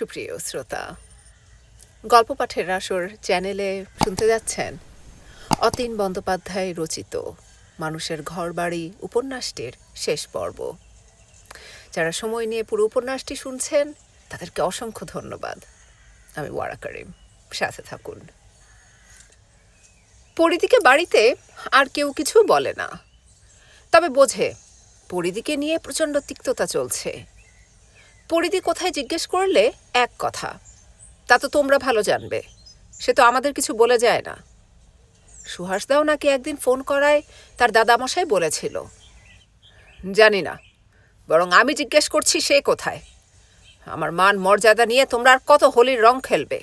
সুপ্রিয় শ্রোতা গল্প পাঠের আসর চ্যানেলে শুনতে যাচ্ছেন অতীন বন্দ্যোপাধ্যায় রচিত মানুষের ঘরবাড়ি উপন্যাসটির শেষ পর্ব। যারা সময় নিয়ে পুরো উপন্যাসটি শুনছেন, তাদেরকে অসংখ্য ধন্যবাদ। আমি ওয়ারা করিম, সাথে থাকুন। পরিদিকে বাড়িতে আর কেউ কিছু বলে না। তবে বোঝে পরিদিকে নিয়ে প্রচণ্ড তিক্ততা চলছে। পরিধি কোথায় জিজ্ঞেস করলে এক কথা। তা তো তোমরা ভালো জানবে। সে তো আমাদের কিছু বলে যায় না। সুহাসদাও নাকি একদিন ফোন করায় তার দাদামশাই বলেছিল। জানি না, বরং আমি জিজ্ঞেস করছি সে কোথায়। আমার মান মর্যাদা নিয়ে তোমরা আর কত হোলির রং খেলবে।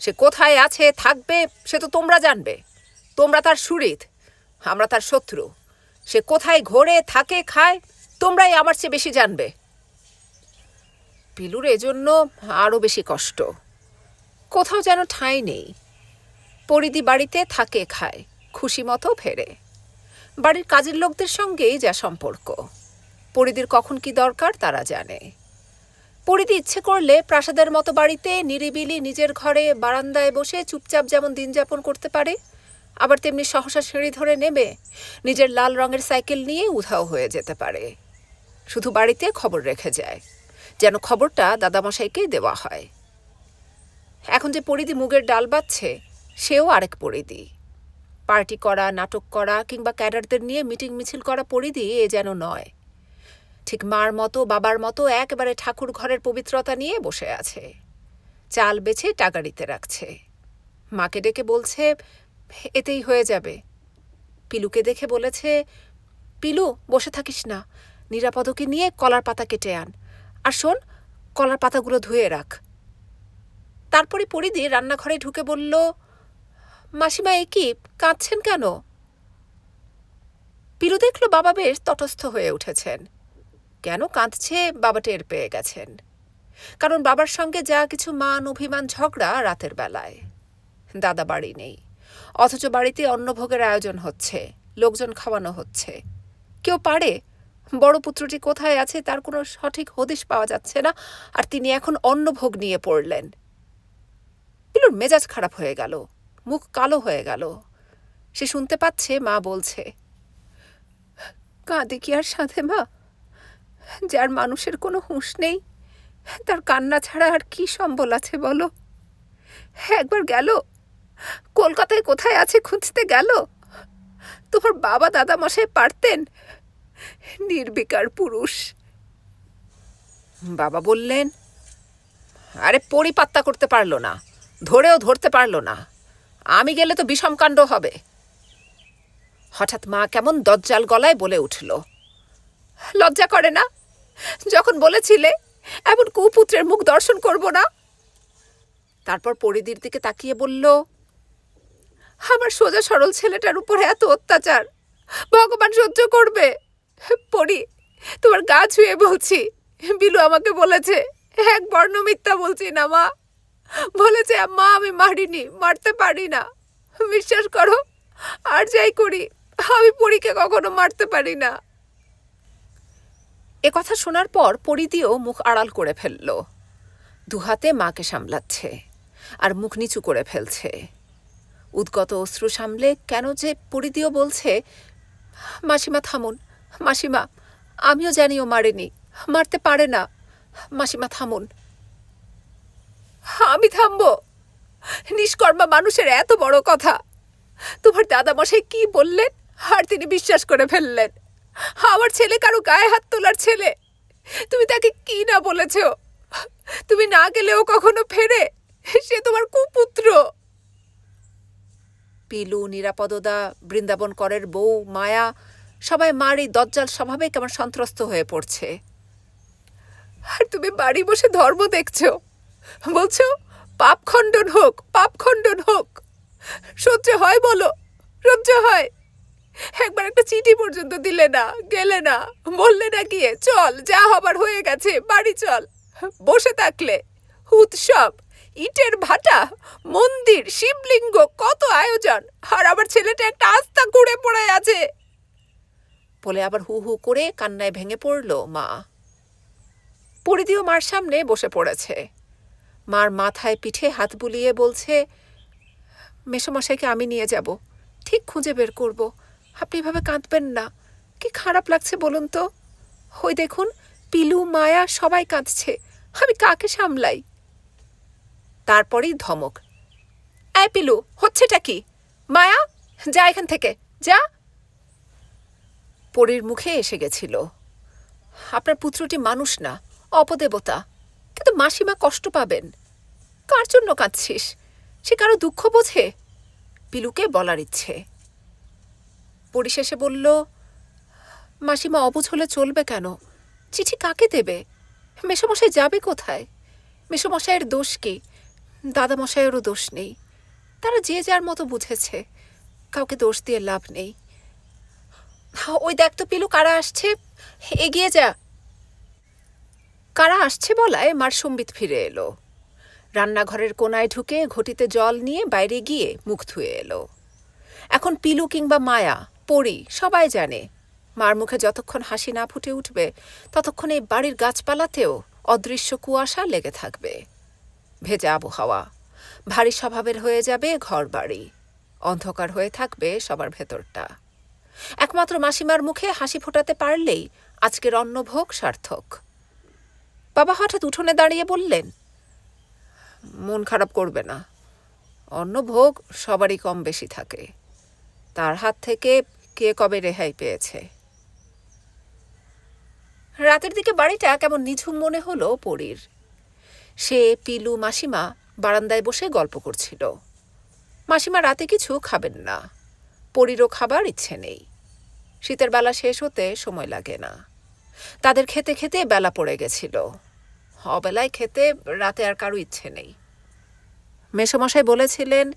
সে কোথায় আছে, থাকবে, সে তো তোমরা জানবে। তোমরা তার সুরিত আমরা তার শত্রু। সে কোথায় ঘোরে, থাকে, খায়, তোমরাই আমার চেয়ে বেশি জানবে। পিলুর এজন্য আরও বেশি কষ্ট। কোথাও যেন ঠাঁই নেই। পরিধি বাড়িতে থাকে খায়, খুশি মতো ফেরে। বাড়ির কাজের লোকদের সঙ্গেই যা সম্পর্ক। পরিধির কখন কি দরকার তারা জানে। পরিধি ইচ্ছে করলে প্রাসাদের মতো বাড়িতে নিরিবিলি নিজের ঘরে বারান্দায় বসে চুপচাপ যেমন দিন যাপন করতে পারে, আবার তেমনি সহসা সিঁড়ি ধরে নেমে নিজের লাল রঙের সাইকেল নিয়ে উধাও হয়ে যেতে পারে। শুধু বাড়িতে খবর রেখে যায়। যেন খবরটা দাদামশাইকেই দেওয়া হয়। এখন যে পরিধি মুগের ডাল বাচ্ছে সেও আরেক পরিধি। পার্টি করা, নাটক করা কিংবা ক্যাডারদের নিয়ে মিটিং মিছিল করা পরিধি এ যেন নয়। ঠিক মার মতো, বাবার মতো একেবারে ঠাকুর ঘরের পবিত্রতা নিয়ে বসে আছে। চাল বেছে টাগাড়িতে রাখছে। মাকে ডেকে বলছে, এতেই হয়ে যাবে। পিলুকে দেখে বলেছে, পিলু, বসে থাকিস না। নিরাপদকে নিয়ে কলার পাতা কেটে আন। আর শোন, কলার পাতাগুলো ধুয়ে রাখ। তারপরে পরিদি রান্নাঘরে ঢুকে বলল, মাসিমা, এ কি, কাঁদছেন কেন? পিলু দেখল বাবা বেশ তটস্থ হয়ে উঠেছেন। কেন কাঁদছে? বাবা টের পেয়ে গেছেন। কারণ বাবার সঙ্গে যা কিছু মান, অভিমান, ঝগড়া রাতের বেলায়। দাদা বাড়ি নেই, অথচ বাড়িতে অন্নভোগের আয়োজন হচ্ছে, লোকজন খাওয়ানো হচ্ছে। কেউ পারে বড় পুত্রটি কোথায় আছে তার কোনো সঠিক হদিশ পাওয়া যাচ্ছে না, আর তিনি এখন অন্নভোগ নিয়ে পড়লেন। পিলুর মেজাজ খারাপ হয়ে গেল, মুখ কালো হয়ে গেল। সে শুনতে পাচ্ছে, মা বলছে, কাঁদে কি আর সাথে মা? যার মানুষের কোনো হুঁশ নেই, তার কান্না ছাড়া আর কি সম্বল আছে বলো? একবার গেল, কলকাতায় কোথায় আছে খুঁজতে গেল? তোমার বাবা দাদা মশাই পারতেন নির্বিকার পুরুষ। বাবা বললেন, আরে পরিপাত্তা করতে পারল না, ধরেও ধরতে পারল না। আমি গেলে তো বিষমকাণ্ড হবে। হঠাৎ মা কেমন দজ্জাল গলায় বলে উঠল, লজ্জা করে না? যখন বলেছিলে, এমন কুপুত্রের মুখ দর্শন করব না? তারপর পরিদির দিকে তাকিয়ে বলল, আমার সোজা সরল ছেলেটার উপরে এত অত্যাচার, ভগবান সহ্য করবে। পড়ি তোমার গা ছুঁয়ে বলছি। বিলু আমাকে বলেছে, এক বর্ণ মিথ্যা বলছি না, মা। বলেছে, মা, আমি মারিনি, মারতে পারি না। বিশ্বাস করো, আর যাই করি, আমি পরীকে কখনো মারতে পারি না। এ কথা শোনার পর পরিদিও মুখ আড়াল করে ফেলল। দুহাতে মাকে সামলাচ্ছে আর মুখ নিচু করে ফেলছে। উদ্গত অশ্রু সামলে কেন যে পরিদিও বলছে, মাসিমা, থামুন মাসিমা, আমিও জানি ও মারেনি। মারতে পারে না। মাসিমা, থামুন। আমি থামবো। নিষ্কর্মা মানুষের এত বড় কথা। তোমার দাদামশাই কি বললেন? আর তিনি বিশ্বাস করে ফেললেন। আমার ছেলে কারও গায়ে হাত তোলার ছেলে। তুমি তাকে কি না বলেছ? তুমি না গেলেও কখনো ফেরে? সে তোমার কুপুত্র। পিলু, নিরাপদদা বৃন্দাবন করের বউ, মায়া সবাই মার এই দজ্জাল স্বভাবে কেমন সন্ত্রস্ত হয়ে পড়ছে। আর তুমি বাড়ি বসে ধর্ম দেখছ। বলছো, পাপ খণ্ডন হোক, পাপ খণ্ডন হোক। সহ্য হয় বলো, সহ্য হয়। একবার একটা চিঠি পর্যন্ত দিলে না, গেলে না, বললে না গিয়ে, চল, যা হবার হয়ে গেছে, বাড়ি চল। বসে থাকলে, উৎসব, ইটের ভাটা, মন্দির, শিবলিঙ্গ, কত আয়োজন। আর আবার ছেলেটা একটা আস্থা ঘুরে পড়ে আছে। বলে আবার হু হু করে কান্নায় ভেঙে পড়ল মা। পরিদিও মার সামনে বসে পড়েছে। মার মাথায় পিঠে হাত বুলিয়ে বলছে, মেসোমশাইকে আমি নিয়ে যাব, ঠিক খুঁজে বের করব। আপনি এভাবে কাঁদবেন না। কি খারাপ লাগছে বলুন তো? ওই দেখুন, পিলু, মায়া সবাই কাঁদছে। আমি কাকে সামলাই? তারপরেই ধমক, এই পিলু, হচ্ছেটা কি? মায়া, যা এখান থেকে, যা। পরীর মুখে এসে গেছিল। আপনার পুত্রটি মানুষ না, অপদেবতা। কিন্তু মাসিমা কষ্ট পাবেন। কার জন্য কাঁদছিস? সে কারও দুঃখ বোঝে? পিলুকে বলার ইচ্ছে। পরিশেষে বলল, মাসিমা অবুঝ হলে চলবে কেন? চিঠি কাকে দেবে? মেসোমশাই যাবে কোথায়? মেসোমশাইয়ের দোষ কি? দাদামশাইয়েরও দোষ নেই। তারা যে যার মতো বুঝেছে, কাউকে দোষ দিয়ে লাভ নেই। ওই দেখ তো পিলু, কারা আসছে? এগিয়ে যা। কারা আসছে বলায় মার সম্বিত ফিরে এলো। রান্নাঘরের কোনায় ঢুকে ঘটিতে জল নিয়ে বাইরে গিয়ে মুখ ধুয়ে এলো। এখন পিলু কিংবা মায়া পড়ি সবাই জানে, মার মুখে যতক্ষণ হাসি না ফুটে উঠবে, ততক্ষণ এই বাড়ির গাছপালাতেও অদৃশ্য কুয়াশা লেগে থাকবে। ভেজা আবহাওয়া, ভারী স্বভাবের হয়ে যাবে ঘর বাড়ি অন্ধকার হয়ে থাকবে সবার ভেতরটা। একমাত্র মাসিমার মুখে হাসি ফোটাতে পারলেই আজকের অন্নভোগ সার্থক। বাবা হঠাৎ উঠোনে দাঁড়িয়ে বললেন, মন খারাপ করবে না। অন্নভোগ সবারই কম বেশি থাকে। তার হাত থেকে কে কবে রেহাই পেয়েছে? রাতের দিকে বাড়িটা কেমন নিঝুম মনে হলো পরীর। সে পিলু মাসিমা বারান্দায় বসে গল্প করছিল। মাসিমা রাতে কিছু খাবেন না। পরীরও খাবার ইচ্ছে নেই। শীতের বেলা শেষ হতে সময় লাগে না। তাদের খেতে খেতে বেলা পড়ে গেছিল। অবেলায় খেতে রাতে আর কারও ইচ্ছে নেই। মেসোমশাই বলেছিলেন,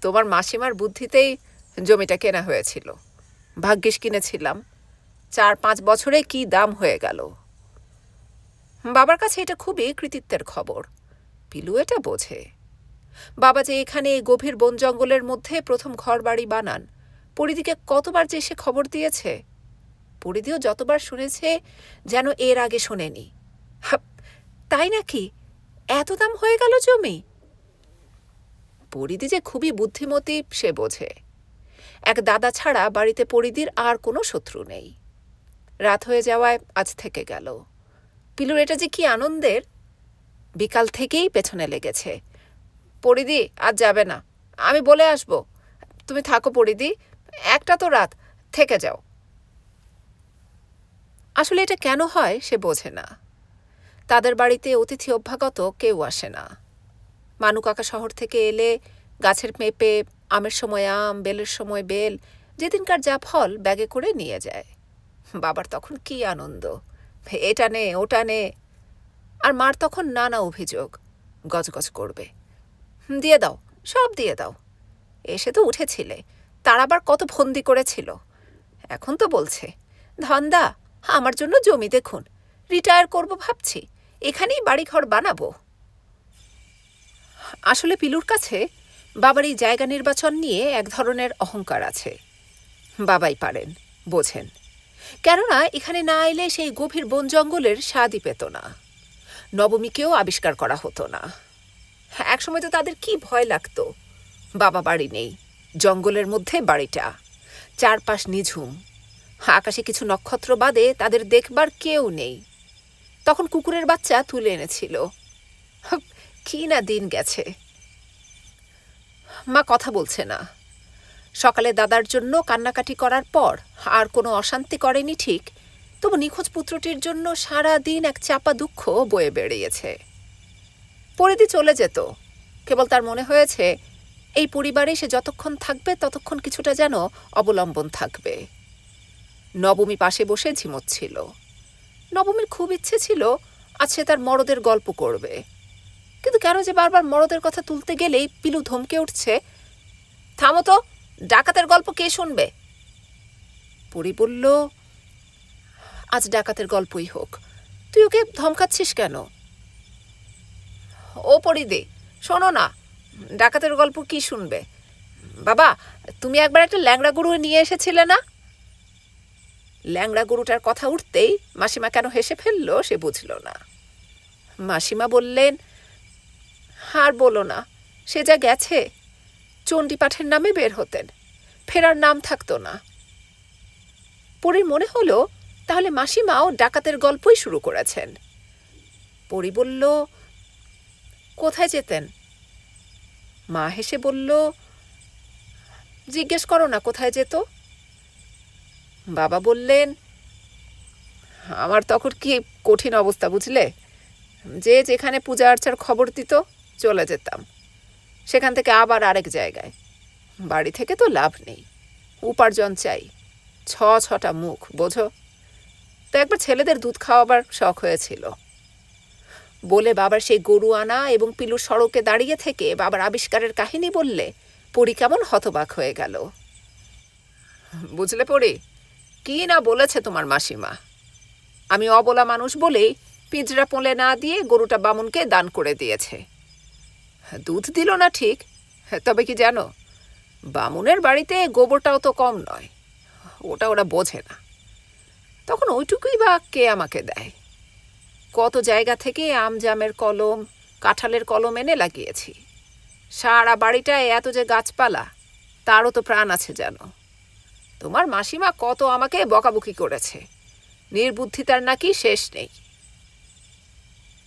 তোমার মাসিমার বুদ্ধিতেই জমিটা কেনা হয়েছিল। ভাগ্যিস কিনেছিলাম। চার পাঁচ বছরে কি দাম হয়ে গেল। বাবার কাছে এটা খুবই কৃতিত্বের খবর। পিলু এটা বোঝে। বাবা যে এখানে গভীর বন জঙ্গলের মধ্যে প্রথম ঘর বাড়ি বানান পরিদিকে কতবার যে সে খবর দিয়েছে পরিদিও যতবার শুনেছে যেন এর আগে শোনেনি। তাই নাকি? এত দাম হয়ে গেল জমি? পরিদি যে খুবই বুদ্ধিমতী, সে বোঝে। এক দাদা ছাড়া বাড়িতে পরিদির আর কোনো শত্রু নেই। রাত হয়ে যাওয়ায় আজ থেকে গেল। পিলুর এটা যে কি আনন্দের? বিকাল থেকেই পেছনে লেগেছে। পরিদি আজ যাবে না। আমি বলে আসব। তুমি থাকো পরিদি একটা তো রাত, থেকে যাও। আসলে এটা কেন হয় সে বোঝে না। তাদের বাড়িতে অতিথি অভ্যাগত কেউ আসে না। মানু কাকা শহর থেকে এলে গাছের পেঁপে আমের সময় আম, বেলের সময় বেল, যেদিনকার যা ফল ব্যাগে করে নিয়ে যায়। বাবার তখন কি আনন্দ। এটা নে, ওটা নে। আর মার তখন নানা অভিযোগ। গজগজ করবে। দিয়ে দাও, সব দিয়ে দাও। এসে তো উঠেছিলে। তার আবার কত ফন্দি করেছিল? এখন তো বলছে, ধন্দা, আমার জন্য জমি দেখুন রিটায়ার করব ভাবছি, এখানেই বাড়িঘর বানাবো। আসলে পিলুর কাছে বাবার এই জায়গা নির্বাচন নিয়ে এক ধরনের অহংকার আছে। বাবাই পারেন, বোঝেন। কেননা এখানে না এলে সেই গভীর বন জঙ্গলের স্বাদই পেত না। নবমীকেও আবিষ্কার করা হতো না। একসময় তো তাদের কি ভয় লাগতো? বাবা বাড়ি নেই জঙ্গলের মধ্যে বাড়িটা। চারপাশ নিঝুম। আকাশে কিছু নক্ষত্র বাদে তাদের দেখবার কেউ নেই। তখন কুকুরের বাচ্চা তুলে এনেছিল। কি না দিন গেছে। মা কথা বলছে না। সকালে দাদার জন্য কান্নাকাটি করার পর আর কোনো অশান্তি করেনি ঠিক, তবু নিখোঁজ পুত্রটির জন্য সারা দিন এক চাপা দুঃখ বয়ে বেরিয়েছে পরিধি চলে যেত। কেবল তার মনে হয়েছে এই পরিবারে সে যতক্ষণ থাকবে, ততক্ষণ কিছুটা যেন অবলম্বন থাকবে। নবমী পাশে বসে ঝিমোচ্ছিল। নবমীর খুব ইচ্ছে ছিল আজ সে তার মরদের গল্প করবে। কিন্তু কেন যে বারবার মরদের কথা তুলতে গেলেই পিলু ধমকে উঠছে, থামো তো, ডাকাতের গল্প কে শুনবে? পরি বলল, আজ ডাকাতের গল্পই হোক। তুই ওকে ধমকাচ্ছিস কেন? ও পরিদে, শোনো না ডাকাতের গল্প কি শুনবে? বাবা, তুমি একবার একটা ল্যাংড়া গরু নিয়ে এসেছিলে না? ল্যাংড়া গরুটার কথা উঠতেই মাসিমা কেন হেসে ফেলল সে বুঝল না। মাসিমা বললেন, আর বলো না, সে যা গেছে, চণ্ডীপাঠের নামে বের হতেন, ফেরার নাম থাকতো না। পরীর মনে হলো, তাহলে মাসিমাও ডাকাতের গল্পই শুরু করেছেন। পরি বলল, কোথায় যেতেন? মা হেসে বলল, জিজ্ঞেস করো না, কোথায় যেত? বাবা বললেন, আমার তখন কি কঠিন অবস্থা, বুঝলে? যে যেখানে পূজা আর্চার খবর দিত, চলে যেতাম। সেখান থেকে আবার আরেক জায়গায়। বাড়ি থেকে তো লাভ নেই। উপার্জন চাই। ছ ছটা মুখ, বোঝো? তো একবার ছেলেদের দুধ খাওয়াবার শখ হয়েছিল। বলে বাবার সেই গরু আনা এবং পিলুর সড়কে দাঁড়িয়ে থেকে বাবার আবিষ্কারের কাহিনী বললে পরি কেমন হতবাক হয়ে গেল। বুঝলে পড়ি কি না বলেছে তোমার মাসিমা? আমি অবলা মানুষ বলেই পিঁজরা পোলে না দিয়ে গরুটা বামুনকে দান করে দিয়েছে। দুধ দিল না ঠিক, তবে কি জানো? বামুনের বাড়িতে গোবরটাও তো কম নয়, ওটা ওরা বোঝে না। তখন ওইটুকুই বা কে আমাকে দেয়? কত জায়গা থেকে আম জামের কলম, কাঁঠালের কলম এনে লাগিয়েছি। সারা বাড়িটায় এত যে গাছপালা, তারও তো প্রাণ আছে জানো তোমার মাসিমা কত আমাকে বকাবকি করেছে। নির্বুদ্ধিতার নাকি শেষ নেই।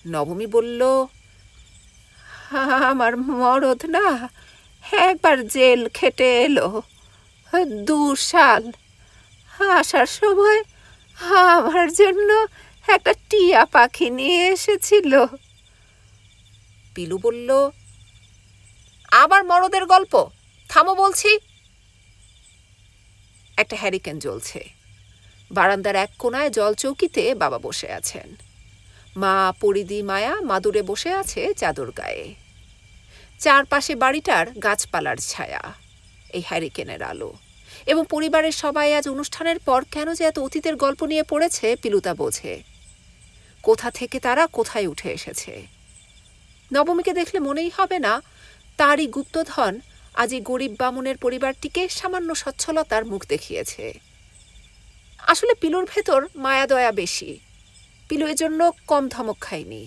নবমী বলল, আমার মরদ না একবার জেল খেটে এলো। দু সাল আসার সময় আমার জন্য একটা টিয়া পাখি নিয়ে এসেছিল। পিলু বলল আবার মরদের গল্প, থামো বলছি। একটা হ্যারিকেন জ্বলছে। বারান্দার এক কোনায় জলচৌকিতে বাবা বসে আছেন। মা পরিদি মায়া মাদুরে বসে আছে চাদর গায়ে। চারপাশে বাড়িটার গাছপালার ছায়া, এই হ্যারিকেনের আলো। এবং পরিবারের সবাই আজ অনুষ্ঠানের পর কেন যে এত অতীতের গল্প নিয়ে পড়েছে পিলুতা বোঝে। কোথা থেকে তারা কোথায় উঠে এসেছে। নবমীকে দেখলে মনেই হবে না, তারই গুপ্তধন আজ এই গরিব বামুনের পরিবারটিকে সামান্য সচ্ছলতার মুখ দেখিয়েছে। আসলে পিলুর ভেতর মায়া দয়া বেশি। পিলু এজন্য কম ধমক খায়নি।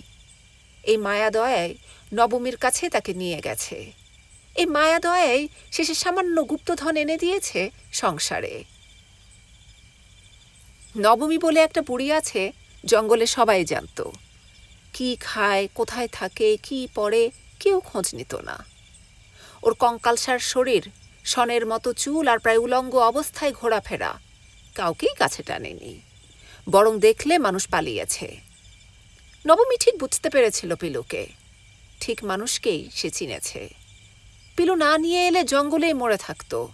এই মায়া দয়ায় নবমীর কাছে তাকে নিয়ে গেছে। এই মায়া দয়াই শেষে সামান্য গুপ্তধন এনে দিয়েছে সংসারে। নবমী বলে একটা বুড়ি আছে জঙ্গলে সবাই জানত। কি খায়, কোথায় থাকে, কি পড়ে, কেউ খোঁজ নিত না। ওর কঙ্কালসার শরীর সনের মতো চুল আর প্রায় উলঙ্গ অবস্থায় ঘোরাফেরা, কাউকেই কাছে টানেনি। বরং দেখলে মানুষ পালিয়েছে। নবমী ঠিক বুঝতে পেরেছিল পিলুকে। ঠিক মানুষকেই সে চিনেছে। পিলু না নিয়ে এলে জঙ্গলেই মরে থাকতো।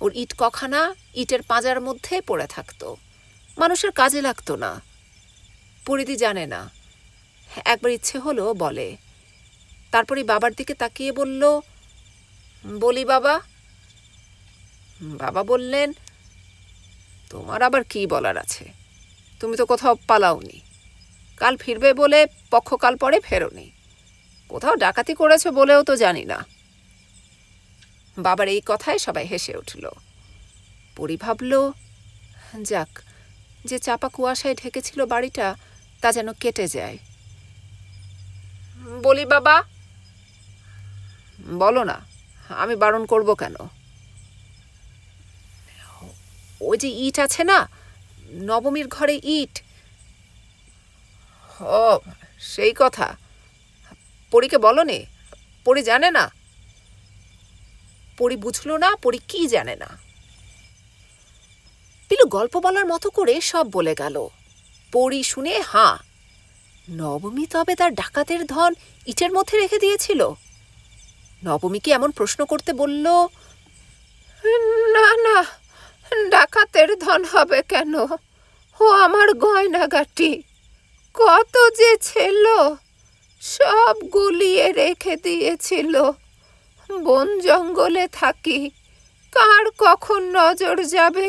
ওর ইট কখানা ইটের পাঁজার মধ্যে পড়ে থাকতো। মানুষের কাজে লাগতো না। পরিধি জানে না। একবার ইচ্ছে হলো বলে। তারপরে বাবার দিকে তাকিয়ে বলল, বলি বাবা। বাবা বললেন, তোমার আবার কি বলার আছে? তুমি তো কোথাও পালাওনি। কাল ফিরবে বলে পক্ষকাল পরে ফেরোনি। কোথাও ডাকাতি করেছ বলেও তো জানি না। বাবার এই কথায় সবাই হেসে উঠল। পরি ভাবল, যাক, যে চাপা কুয়াশায় ঢেকেছিল বাড়িটা তা যেন কেটে যায়। বলি, বাবা। বলো না, আমি বারণ করব কেন? ওই যে ইট আছে না, নবমীর ঘরে ইট। ও সেই কথা। পরীকে বলনি পরি জানে না। পরি বুঝলো না, পরি কি জানে না। পিলু গল্প বলার মতো করে সব বলে গেল। পরি শুনে হাঁ, নবমী তবে তার ডাকাতের ধন ইটের মধ্যে রেখে দিয়েছিল। নবমীকে এমন প্রশ্ন করতে বলল, না না, ডাকাতের ধন হবে কেন? ও আমার গয়নাগাটি। কত যে ছিল, সব গুলিয়ে রেখে দিয়েছিল। বন জঙ্গলে থাকি, কার কখন নজর যাবে?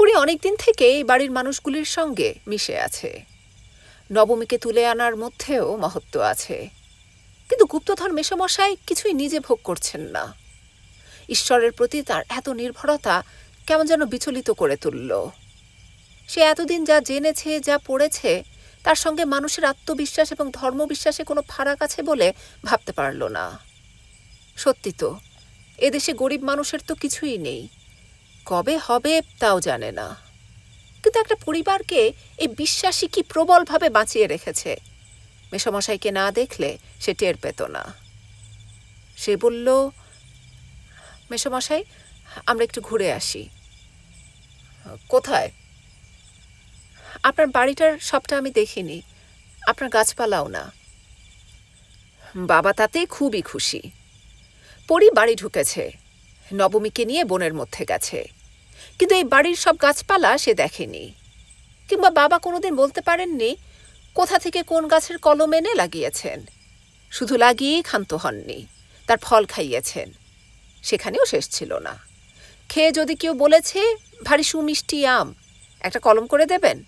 পুরী অনেকদিন থেকে এই বাড়ির মানুষগুলির সঙ্গে মিশে আছে। নবমীকে তুলে আনার মধ্যেও মহত্ব আছে। কিন্তু গুপ্তধর মেশমশাই কিছুই নিজে ভোগ করছেন না। ঈশ্বরের প্রতি তার এত নির্ভরতা কেমন যেন বিচলিত করে তুলল। সে এতদিন যা জেনেছে, যা পড়েছে, তার সঙ্গে মানুষের আত্মবিশ্বাস এবং ধর্মবিশ্বাসে কোনো ফারাক আছে বলে ভাবতে পারল না। সত্যি তো, এদেশে গরিব মানুষের তো কিছুই নেই। কবে হবে তাও জানে না। কিন্তু একটা পরিবারকে এই বিশ্বাসী কি প্রবলভাবে বাঁচিয়ে রেখেছে? মেসমশাইকে না দেখলে সে টের পেত না। সে বলল, মেসমশাই, আমরা একটু ঘুরে আসি। কোথায়? আপনার বাড়িটার সবটা আমি দেখিনি। আপনার গাছপালাও না। বাবা তাতে খুবই খুশি। পরি বাড়ি ঢুকেছে। নবমীকে নিয়ে বোনের মধ্যে গেছে। কিন্তু এই বাড়ির সব গাছপালা সে দেখেনি। কিংবা বাবা কোনোদিন বলতে পারেননি, কোথা থেকে কোন গাছের কলম এনে লাগিয়েছেন? শুধু লাগিয়েই ক্ষান্ত হননি, তার ফল খাইয়েছেন। সেখানেও শেষ ছিল না। খেয়ে যদি কেউ বলেছে, ভারী সুমিষ্টি আম, একটা কলম করে দেবেন?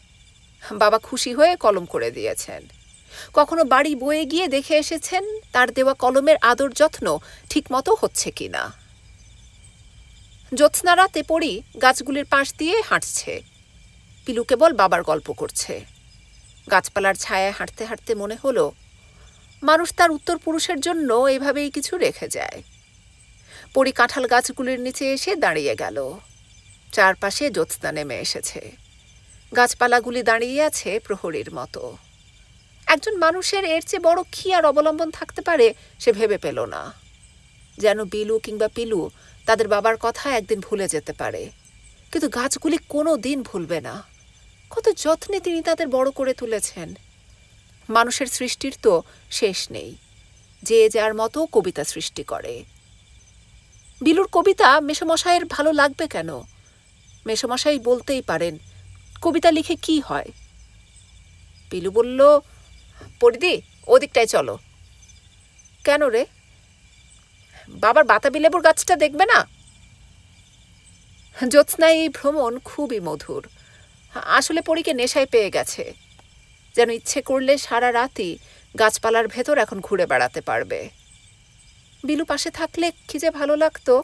বাবা খুশি হয়ে কলম করে দিয়েছেন। কখনো বাড়ি বয়ে গিয়ে দেখে এসেছেন, তার দেওয়া কলমের আদর যত্ন ঠিকমতো হচ্ছে কিনা। জ্যোৎস্না রাতে পড়ি গাছগুলির পাশ দিয়ে হাঁটছে। পিলু কেবল বাবার গল্প করছে। গাছপালার ছায়ায় হাঁটতে হাঁটতে মনে হলো, মানুষ তার উত্তর পুরুষের জন্য এভাবেই কিছু রেখে যায়। পরি কাঁঠাল গাছগুলির নিচে এসে দাঁড়িয়ে গেল। চারপাশে জ্যোৎস্না নেমে এসেছে। গাছপালাগুলি দাঁড়িয়ে আছে প্রহরীর মতো। একজন মানুষের এর চেয়ে বড় কি আর অবলম্বন থাকতে পারে সে ভেবে পেল না। যেন বিলু কিংবা পিলু তাদের বাবার কথা একদিন ভুলে যেতে পারে। কিন্তু গাছগুলি কোনো দিন ভুলবে না। কত যত্নে তিনি তাদের বড় করে তুলেছেন। মানুষের সৃষ্টির তো শেষ নেই। যে যার মতো কবিতা সৃষ্টি করে। বিলুর কবিতা মেসমশাইয়ের ভালো লাগবে কেন? মেসমশাই বলতেই পারেন, কবিতা লিখে কি হয়? বিলু বলল, পরিদি, ওদিকটায় চলো। কেন রে? বাবার বাতাবি লেবুর গাছটা দেখবে না? জ্যোৎস্নায় এই ভ্রমণ খুবই মধুর। আসলে পরীকে নেশায় পেয়ে গেছে। যেন ইচ্ছে করলে সারা রাতই গাছপালার ভেতর এখন ঘুরে বেড়াতে পারবে। বিলু পাশে থাকলে কি যে ভালো লাগতো।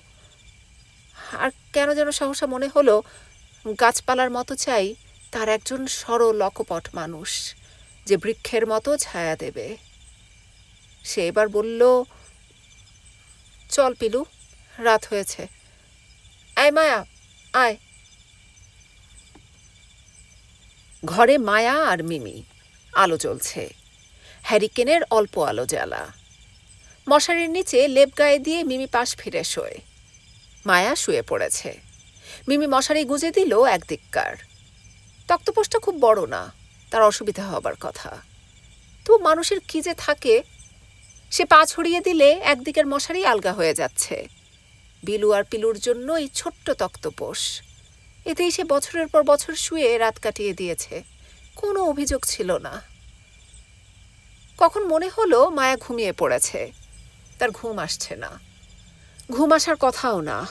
আর কেন যেন সহসা মনে হলো, গাছপালার মতো চাই তার একজন সরল, অকপট মানুষ, যে বৃক্ষের মতো ছায়া দেবে। সে এবার বলল চল পিলু, রাত হয়েছে। আয় মায়া, আয়। ঘরে মায়া আর মিমি, আলো জ্বলছে। হ্যারিকেনের অল্প আলো জ্বালা। মশারির নিচে লেপ গায়ে দিয়ে মিমি পাশ ফিরে শোয়। মায়া শুয়ে পড়েছে। মিমি মশারি গুজে দিল একদিককার তক্তপোষটা খুব বড় না, তার অসুবিধা হবার কথা। তো মানুষের কি যে থাকে সে পা ছড়িয়ে দিলে একদিকের মশারি আলগা হয়ে যাচ্ছে। বিলু আর পিলুর জন্য এই ছোট্ট তক্তপোষ। এতেই সে বছরের পর বছর শুয়ে রাত কাটিয়ে দিয়েছে। কোনো অভিযোগ ছিল না। কখন মনে হলো মায়া ঘুমিয়ে পড়েছে। তার ঘুম আসছে না। ঘুম আসার কথাও না।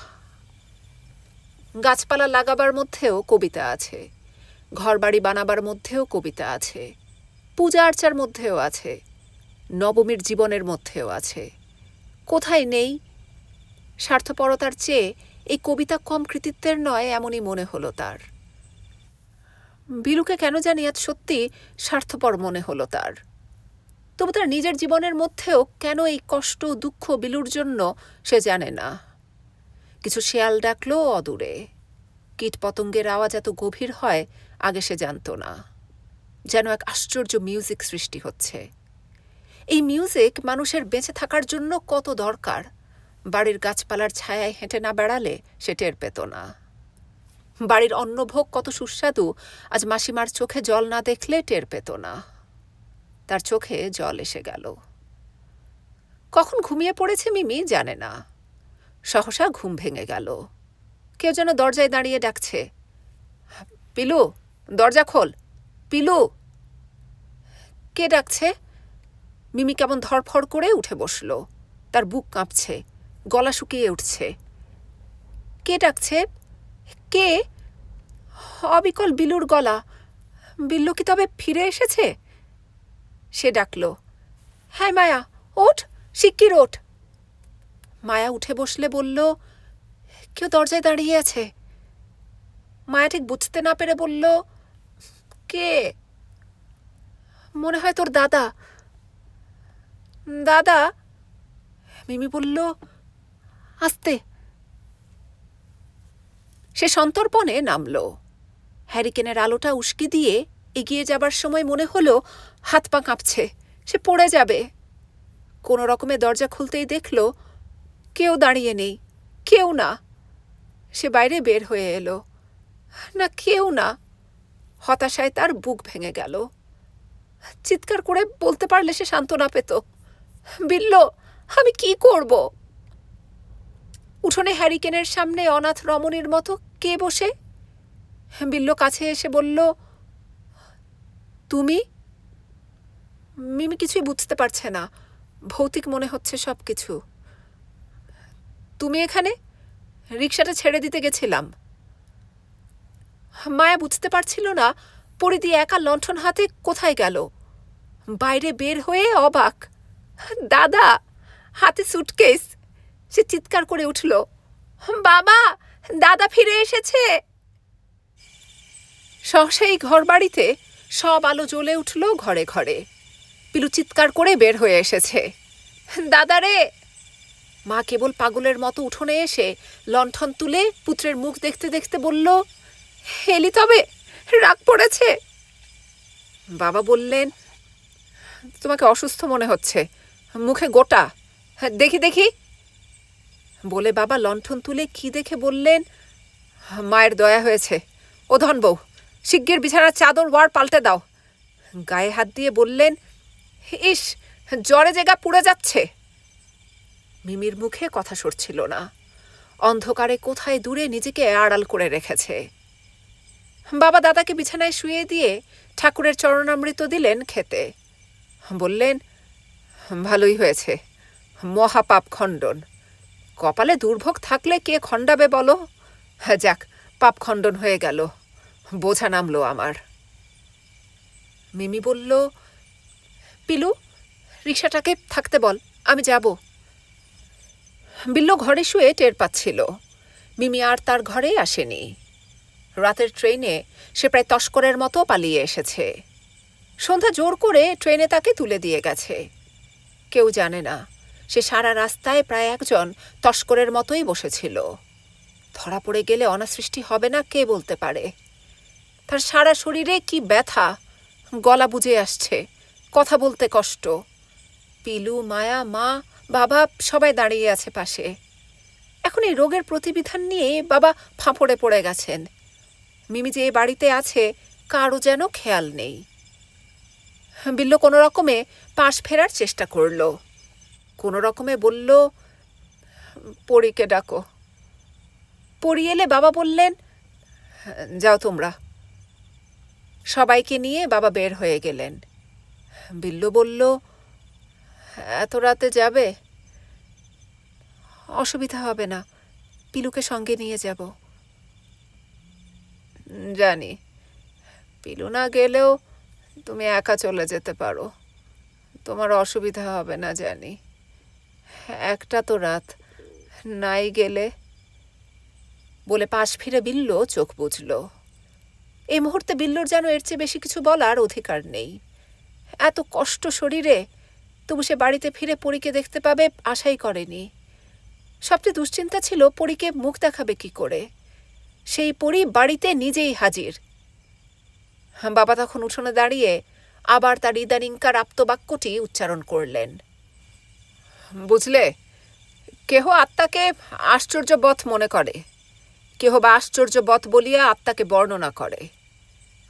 গাছপালা লাগাবার মধ্যেও কবিতা আছে। ঘরবাড়ি বানাবার মধ্যেও কবিতা আছে। পূজা আর্চার মধ্যেও আছে। নবমীর জীবনের মধ্যেও আছে। কোথায় নেই? স্বার্থপরতার চেয়ে এই কবিতা কম কৃতিত্বের নয় এমনই মনে হলো তার। বিলুকে কেন জানি আজ সত্যি স্বার্থপর মনে হলো তার। তবু তার নিজের জীবনের মধ্যেও কেন এই কষ্ট দুঃখ বিলুর জন্য সে জানে না। কিছু শেয়াল ডাকলো অদূরে। কীটপতঙ্গের আওয়াজ এত গভীর হয়, আগে সে জানত না। যেন এক আশ্চর্য মিউজিক সৃষ্টি হচ্ছে। এই মিউজিক মানুষের বেঁচে থাকার জন্য কত দরকার? বাড়ির গাছপালার ছায়ায় হেঁটে না বেড়ালে সে টের পেত না। বাড়ির অন্নভোগ কত সুস্বাদু, আজ মাসিমার চোখে জল না দেখলে টের পেত না। তার চোখে জল এসে গেল। কখন ঘুমিয়ে পড়েছে মিমি জানে না। সহসা ঘুম ভেঙে গেল। কেউ যেন দরজায় দাঁড়িয়ে ডাকছে, পিলু, দরজা খোল, পিলু। কে ডাকছে? মিমি কেমন ধরফড় করে উঠে বসল। তার বুক কাঁপছে, গলা শুকিয়ে উঠছে। কে ডাকছে? কে? অবিকল বিলুর গলা। বিল্লু কি তবে ফিরে এসেছে? সে ডাকল হ্যাঁ মায়া, ওঠ, শিগগির ওঠ। মায়া উঠে বসলে বলল, কেউ দরজায় দাঁড়িয়ে আছে? মায়া ঠিক বুঝতে না পেরে বলল, কে? মনে হয় তোর দাদা দাদা। মিমি বলল, আস্তে। সে সন্তর্পণে নামল। হ্যারিকেনের আলোটা উস্কি দিয়ে এগিয়ে যাবার সময় মনে হলো, হাত পা কাঁপছে, সে পড়ে যাবে। কোনো রকমে দরজা খুলতেই দেখল, কেউ দাঁড়িয়ে নেই, কেউ না। সে বাইরে বের হয়ে এলো। না, কেউ না। হতাশায় তার বুক ভেঙে গেল। চিৎকার করে বলতে পারলে সে সান্ত্বনা পেত। বিল্ল, আমি কি করব? উঠোনে হ্যারিকেনের সামনে অনাথ রমণীর মতো কে বসে? বিল্ল কাছে এসে বলল, তুমি? মিমি কিছুই বুঝতে পারছে না, ভৌতিক মনে হচ্ছে সব কিছু তুমি এখানে? রিক্সাটা ছেড়ে দিতে গেছিলাম। মায়া বুঝতে পারছিল না পরিদি একা লণ্ঠন হাতে কোথায় গেল? বাইরে বের হয়ে অবাক। দাদা, হাতে সুটকেস সে চিৎকার করে উঠল, বাবা, দাদা ফিরে এসেছে। সহসাই ঘর বাড়িতে সব আলো জ্বলে উঠল ঘরে ঘরে। পিলু চিৎকার করে বের হয়ে এসেছে, দাদা রে! মা কেবল পাগলের মতো উঠোনে এসে লণ্ঠন তুলে পুত্রের মুখ দেখতে দেখতে বলল, হেলি তবে, রাগ পড়েছে। বাবা বললেন, তোমাকে অসুস্থ মনে হচ্ছে মুখে গোটা। হ্যাঁ, দেখি দেখি। বলে বাবা লণ্ঠন তুলে কি দেখে বললেন? মায়ের দয়া হয়েছে। ও ধন বউ শিগগির বিছানার চাদর ওয়ার পাল্টে দাও। গায়ে হাত দিয়ে বললেন ইস জ্বরে জায়গা পুড়ে যাচ্ছে। মিমির মুখে কথা সরছিল না। অন্ধকারে কোথায় দূরে নিজেকে আড়াল করে রেখেছে। বাবা দাদাকে বিছানায় শুয়ে দিয়ে ঠাকুরের চরণামৃত দিলেন খেতে। বললেন ভালোই হয়েছে। মহাপাপ খণ্ডন কপালে দুর্ভোগ থাকলে কে খণ্ডাবে বলো? হ্যাঁ, যাক পাপ খণ্ডন হয়ে গেল। বোঝা নামলো আমার। মিমি বলল পিলু রিক্সাটাকে থাকতে বল আমি যাব। বিল্ল ঘরে শুয়ে টের পাচ্ছিল। মিমি আর তার ঘরে আসেনি। রাতের ট্রেনে সে প্রায় তস্করের মতো পালিয়ে এসেছে। সন্ধ্যা জোর করে ট্রেনে তাকে তুলে দিয়ে গেছে। কেউ জানে না। সে সারা রাস্তায় প্রায় একজন তস্করের মতোই বসেছিল। ধরা পড়ে গেলে অনাসৃষ্টি হবে না, কে বলতে পারে? তার সারা শরীরে কি ব্যথা? গলা বুঝে আসছে। কথা বলতে কষ্ট। পিলু, মায়া, মা, বাবা সবাই দাঁড়িয়ে আছে পাশে। এখন এই রোগের প্রতিবিধান নিয়ে বাবা ফাঁপড়ে পড়ে গেছেন। মিমি যে বাড়িতে আছে কারও যেন খেয়াল নেই। বিল্ল কোনো রকমে পাশ ফেরার চেষ্টা করল। কোনো রকমে বলল, পরীকে ডাকো। পড়ি এলে বাবা বললেন, যাও তোমরা। সবাইকে নিয়ে বাবা বের হয়ে গেলেন। বিল্লু বলল, এত রাতে যাবে? অসুবিধা হবে না, পিলুকে সঙ্গে নিয়ে যাব। জানি, পিলু না গেলেও তুমি একা চলে যেতে পারো। তোমার অসুবিধা হবে না, জানি। একটা তো রাত, নাই গেলে বলে পাশ ফিরে বিল্ল চোখ বুঝল এই মুহূর্তে বিল্লুর যেন এর চেয়ে বেশি কিছু বলার অধিকার নেই। এত কষ্ট শরীরে তবু সে বাড়িতে ফিরে পরীকে দেখতে পাবে আশাই করেনি। সবচেয়ে দুশ্চিন্তা ছিল পরীকে মুখ দেখাবে কি করে। সেই পরী বাড়িতে নিজেই হাজির। বাবা তখন উঠোনে দাঁড়িয়ে আবার তার ইদানিংকার আপ্তবাক্যটি উচ্চারণ করলেন। বুঝলে, কেহ আত্মাকে আশ্চর্যবৎ মনে করে, কেহ বা আশ্চর্যবৎ বলিয়া আত্মাকে বর্ণনা করে,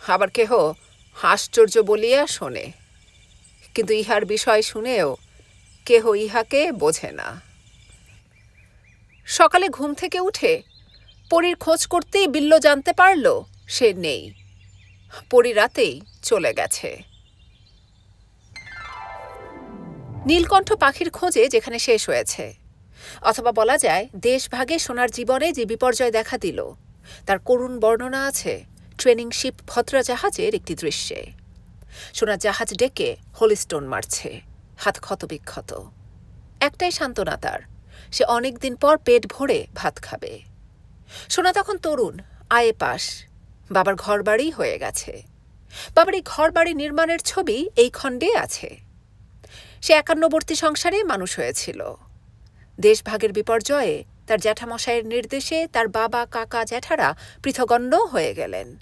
আবার কেহ আশ্চর্য বলিয়া শোনে, কিন্তু ইহার বিষয় শুনেও কেহ ইহাকে বোঝে না। সকালে ঘুম থেকে উঠে পরীর খোঁজ করতেই বিল্ল জানতে পারল সে নেই। পরী রাতেই চলে গেছে। নীলকণ্ঠ পাখির খোঁজে যেখানে শেষ হয়েছে। অথবা বলা যায়, দেশভাগে সোনার জীবনে যে বিপর্যয় দেখা দিল, তার করুণ বর্ণনা আছে ট্রেনিং শিপ ভদ্রা জাহাজের একটি দৃশ্যে। সোনার জাহাজ ডেকে হোলিস্টোন মারছে, হাত ক্ষতবিক্ষত একটাই সান্ত্বনা তার, সে অনেক দিন পর পেট ভরে ভাত খাবে। সোনা তখন তরুণ, আয়ে পাশ বাবার ঘরবাড়ি হয়ে গেছে। বাবার এই ঘর বাড়ি নির্মাণের ছবি এই খণ্ডে আছে। সে একান্নবর্তী সংসারে মানুষ হয়েছিল। দেশভাগের বিপর্যয়ে তার জ্যাঠামশাইয়ের নির্দেশে তার বাবা, কাকা, জ্যাঠারা পৃথগণ্য হয়ে গেলেন।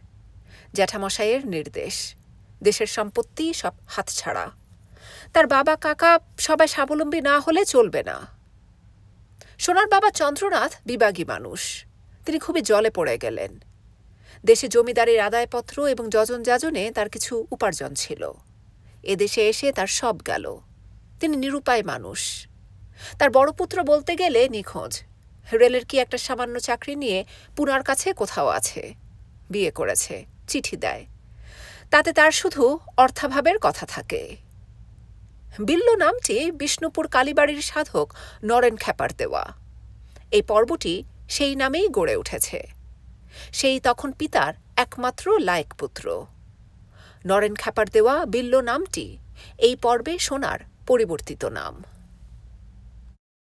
জ্যাঠামশাইয়ের নির্দেশ, দেশের সম্পত্তি সব হাতছাড়া। তার বাবা, কাকা সবাই স্বাবলম্বী না হলে চলবে না। সোনার বাবা চন্দ্রনাথ বিবাগী মানুষ। তিনি খুবই জলে পড়ে গেলেন। দেশে জমিদারের আদায়পত্র এবং যজন যাজনে তার কিছু উপার্জন ছিল। এদেশে এসে তার সব গেল। তিনি নিরুপায় মানুষ। তার বড় পুত্র বলতে গেলে নিখোঁজ। রেলের কি একটা সামান্য চাকরি নিয়ে পুনার কাছে কোথাও আছে? বিয়ে করেছে, চিঠি দেয়। তাতে তার শুধু অর্থাভাবের কথা থাকে। বিল্ল নামটি বিষ্ণুপুর কালীবাড়ির সাধক নরেন খ্যাপার দেওয়া। এই পর্বটি সেই নামেই গড়ে উঠেছে। সেই তখন পিতার একমাত্র লায়ক পুত্র। নরেন খ্যাপার দেওয়া বিল্ল নামটি এই পর্বে সোনার পরিবর্তিত নাম।